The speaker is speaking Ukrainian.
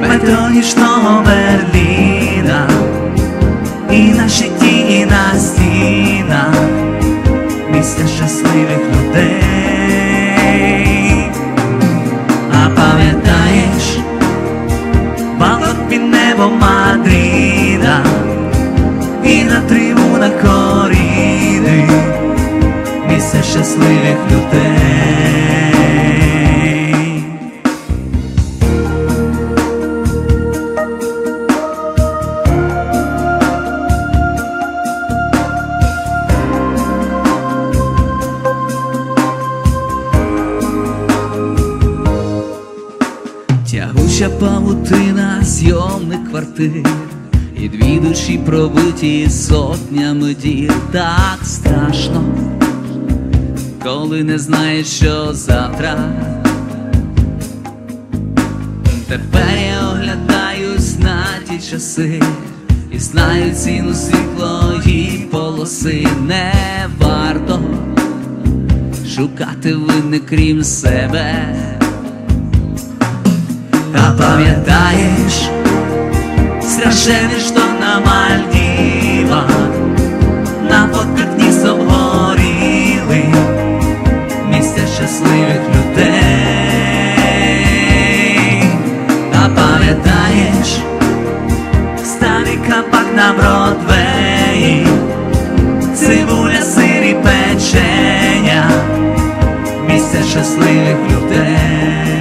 метро нічного Берліна, і на щиті, на стінах місця щасливих людей. А пам'ятаєш, балкон під небом Мадрида і на трибунах коріди місця щасливих людей. Тягуча павутина зйомних квартир, і дві душі пробиті сотнями дір так страшно, коли не знаєш, що завтра. Тепер я оглядаюсь на ті часи і знаю ціну світлої полоси не варто шукати винних крім себе. А пам'ятаєш, страшенне, що на Мальдівах на фотках ніс обгоріли місця щасливих людей. А пам'ятаєш, старий капак на Бродвеї, цибуля, сир і печеня, місця щасливих людей.